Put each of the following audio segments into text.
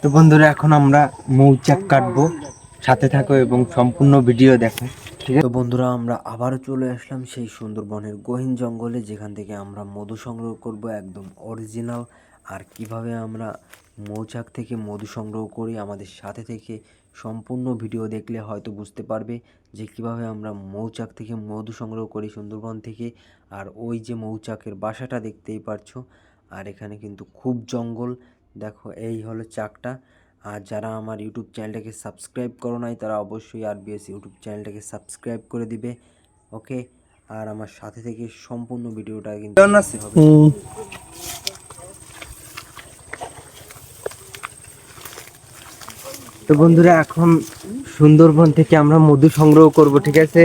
তো বন্ধুরা, এখন আমরা মৌচাক কাটবো। সাথে থাকো এবং সম্পূর্ণ ভিডিও দেখো, ঠিক আছে? তো বন্ধুরা, আমরা আবারও চলে আসলাম সেই সুন্দরবনের গহীন জঙ্গলে, যেখান থেকে আমরা মধু সংগ্রহ করব একদম অরিজিনাল আর কীভাবে আমরা মৌচাক থেকে মধু সংগ্রহ করি আমাদের সাথে থেকে সম্পূর্ণ ভিডিও দেখলে হয়তো বুঝতে পারবে যে কীভাবে আমরা মৌচাক থেকে মধু সংগ্রহ করি সুন্দরবন থেকে। আর ওই যে মৌচাকের বাসাটা দেখতেই পারছ। আর এখানে কিন্তু খুব জঙ্গল। দেখো এই হলো চাকটা। আর যারা আমার ইউটিউব চ্যানেলটাকে সাবস্ক্রাইব করো নাই তারা অবশ্যই আর বিএস ইউটিউব চ্যানেলটাকে সাবস্ক্রাইব করে দিবে। ওকে? আর আমার সাথে থেকে সম্পূর্ণ ভিডিওটা কিন্তু দেখতে হবে তো বন্ধুরা, এখন সুন্দরবন থেকে আমরা মধু সংগ্রহ করব, ঠিক আছে?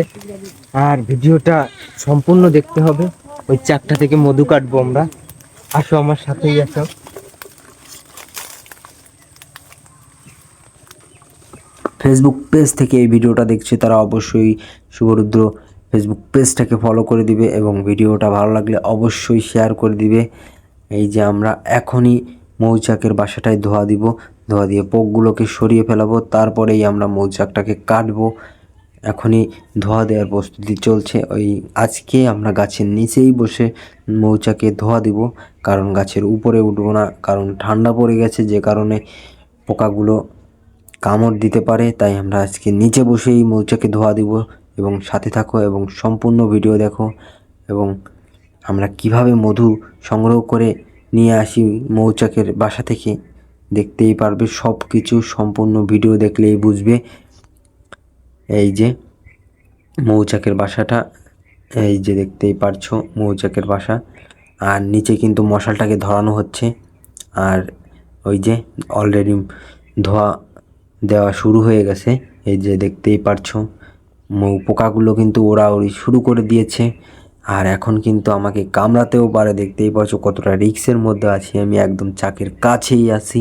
আর ভিডিওটা সম্পূর্ণ দেখতে হবে। ওই চাকটা থেকে মধু কাটবো আমরা। আসো আমার সাথেই আসো ফেসবুক পেজ থেকে এই ভিডিওটা দেখছে, তারা অবশ্যই শুভরুদ্র ফেসবুক পেজটাকে ফলো করে দিবে এবং ভিডিওটা ভালো লাগলে অবশ্যই শেয়ার করে দিবে। এই যে আমরা এখনই মৌচাকের বাসাটায় ধোয়া দিব, ধোয়া দিয়ে পোকগুলোকে সরিয়ে ফেলাবো, তারপরেই আমরা মৌচাকটাকে কাটবো। এখনই ধোয়া দেওয়ার প্রস্তুতি চলছে। ওই আজকে আমরা গাছের নিচেই বসে মৌচাকে ধোয়া দিব, কারণ গাছের উপরে উঠবো না, কারণ ঠান্ডা পড়ে গেছে, যে কারণে পোকাগুলো কামড় দিতে পারে, তাই আমরা আজকে নিচে বসেই মৌচাকে ধোয়া দিব। এবং সাথে থাকো এবং সম্পূর্ণ ভিডিও দেখো, এবং আমরা কীভাবে মধু সংগ্রহ করে নিয়ে আসি মৌচাকের বাসা থেকে। দেখতেই পারবে সব কিছু সম্পূর্ণ ভিডিও দেখলেই বুঝবে। এই যে মৌচাকের বাসাটা, এই যে দেখতেই পারছ মৌচাকের বাসা। আর নিচে কিন্তু মশালটাকে ধরানো হচ্ছে। আর ওই যে অলরেডি ধোয়া দেওয়া শুরু হয়ে গেছে। এই যে দেখতেই পারছ মৌ পোকাগুলো কিন্তু ওরা ওরি শুরু করে দিয়েছে। আর এখন কিন্তু আমাকে কামড়াতেও পারে, দেখতেই পারছ কতটা রিক্সের মধ্যে আছি আমি, একদম চাকের কাছেই আছি।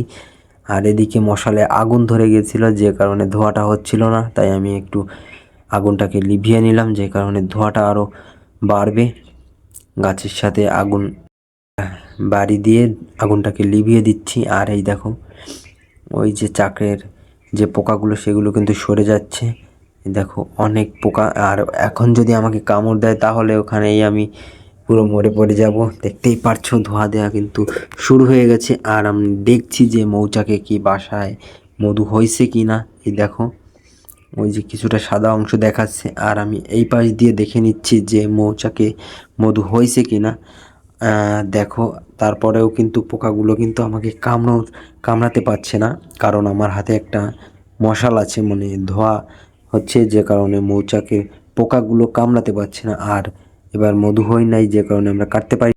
আর এদিকে মশালে আগুন ধরে গেছিল, যে কারণে ধোঁয়াটা হচ্ছিল না, তাই আমি একটু আগুনটাকে লিভিয়ে নিলাম, যে কারণে ধোঁয়াটা আরও বাড়বে। গাছের সাথে আগুন বাড়ি দিয়ে আগুনটাকে লিভিয়ে দিচ্ছি। আর এই দেখো, ওই যে চাকের যে পোকাগুলো, সেগুলো কিন্তু সরে যাচ্ছে। দেখো, অনেক পোকা। আর এখন যদি আমাকে কামড় দেয়, তাহলে ওখানেই আমি পুরো মরে পড়ে যাব। দেখতেই পারছ, ধোয়া দেওয়া কিন্তু শুরু হয়ে গেছে। আর আমি দেখছি যে মৌচাকে কি বাসায় মধু হয়েছে কি না। এই দেখো, ওই যে কিছুটা সাদা অংশ দেখাচ্ছে। আর আমি এই পাশ দিয়ে দেখে নিচ্ছি যে মৌচাকে মধু হয়েছে কি না। দেখো, তারপরেও কিন্তু পোকাগুলো কিন্তু আমাকে কামড় কামড়াতে পারছে না। কারণ আমার হাতে একটা মশাল আছে মানে ধোয়া হচ্ছে যে কারণে মৌচাকে পোকাগুলো কামড়াতে পারছে না। আর এবার মধু হয় নাই যে কারণে আমরা কাটতে পারি